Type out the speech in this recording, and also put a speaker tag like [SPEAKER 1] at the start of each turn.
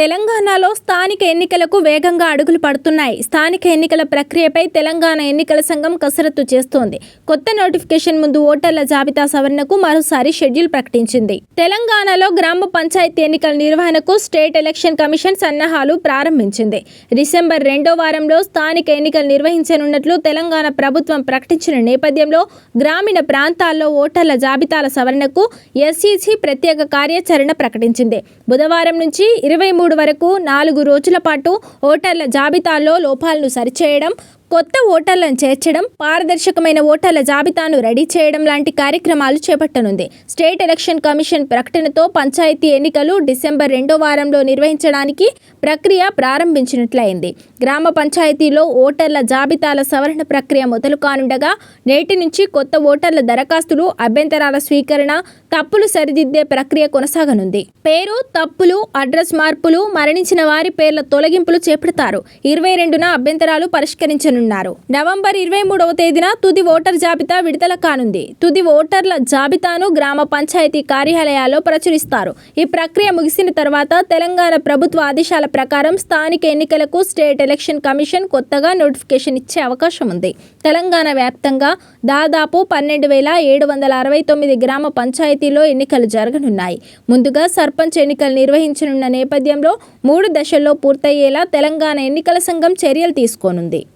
[SPEAKER 1] తెలంగాణలో స్థానిక ఎన్నికలకు వేగంగా అడుగులు పడుతున్నాయి. స్థానిక ఎన్నికల ప్రక్రియపై తెలంగాణ ఎన్నికల సంఘం కసరత్తు చేస్తోంది. కొత్త నోటిఫికేషన్ ముందు ఓటర్ల జాబితా సవరణకు మరోసారి షెడ్యూల్ ప్రకటించింది. తెలంగాణలో గ్రామ పంచాయతీ ఎన్నికల నిర్వహణకు స్టేట్ ఎలక్షన్ కమిషన్ సన్నాహాలు ప్రారంభించింది. డిసెంబర్ రెండో వారంలో స్థానిక ఎన్నికలు నిర్వహించనున్నట్లు తెలంగాణ ప్రభుత్వం ప్రకటించిన నేపథ్యంలో గ్రామీణ ప్రాంతాల్లో ఓటర్ల జాబితాల సవరణకు ఎస్ఈసి ప్రత్యేక కార్యాచరణ ప్రకటించింది. బుధవారం నుంచి ఇరవై మూడు వరకు నాలుగు రోజుల పాటు ఓటర్ల జాబితాలో లోపాలను సరిచేయడం కొత్త ఓటర్లను చేర్చడం పారదర్శకమైన ఓటర్ల జాబితాను రెడీ చేయడం లాంటి కార్యక్రమాలు చేపట్టనుంది. స్టేట్ ఎలక్షన్ కమిషన్ ప్రకటనతో పంచాయతీ ఎన్నికలు డిసెంబర్ రెండో వారంలో నిర్వహించడానికి ప్రక్రియ ప్రారంభించినట్లయింది. గ్రామ పంచాయతీలో ఓటర్ల జాబితాల సవరణ ప్రక్రియ మొదలు కానుండగా నేటి నుంచి కొత్త ఓటర్ల దరఖాస్తులు అభ్యంతరాల స్వీకరణ తప్పులు సరిదిద్దే ప్రక్రియ కొనసాగనుంది. పేరు తప్పులు అడ్రస్ మార్పులు మరణించిన వారి పేర్ల తొలగింపులు చేపడతారు. ఇరవై రెండున అభ్యంతరాలు పరిష్కరించనున్నారు నవంబర్ ఇరవై మూడవ తేదీన తుది ఓటర్ జాబితా విడుదల కానుంది. తుది ఓటర్ల జాబితాను గ్రామ పంచాయతీ కార్యాలయాల్లో ప్రచురిస్తారు. ఈ ప్రక్రియ ముగిసిన తర్వాత తెలంగాణ ప్రభుత్వ ఆదేశాల ప్రకారం స్థానిక ఎన్నికలకు స్టేట్ ఎలక్షన్ కమిషన్ కొత్తగా నోటిఫికేషన్ ఇచ్చే అవకాశం ఉంది. తెలంగాణ వ్యాప్తంగా దాదాపు పన్నెండు వేల ఏడు వందల అరవై తొమ్మిది గ్రామ పంచాయతీలో ఎన్నికలు జరగనున్నాయి. ముందుగా సర్పంచ్ ఎన్నికలు నిర్వహించనున్న నేపథ్యంలో మూడు దశల్లో పూర్తయ్యేలా తెలంగాణ ఎన్నికల సంఘం చర్యలు తీసుకోనుంది.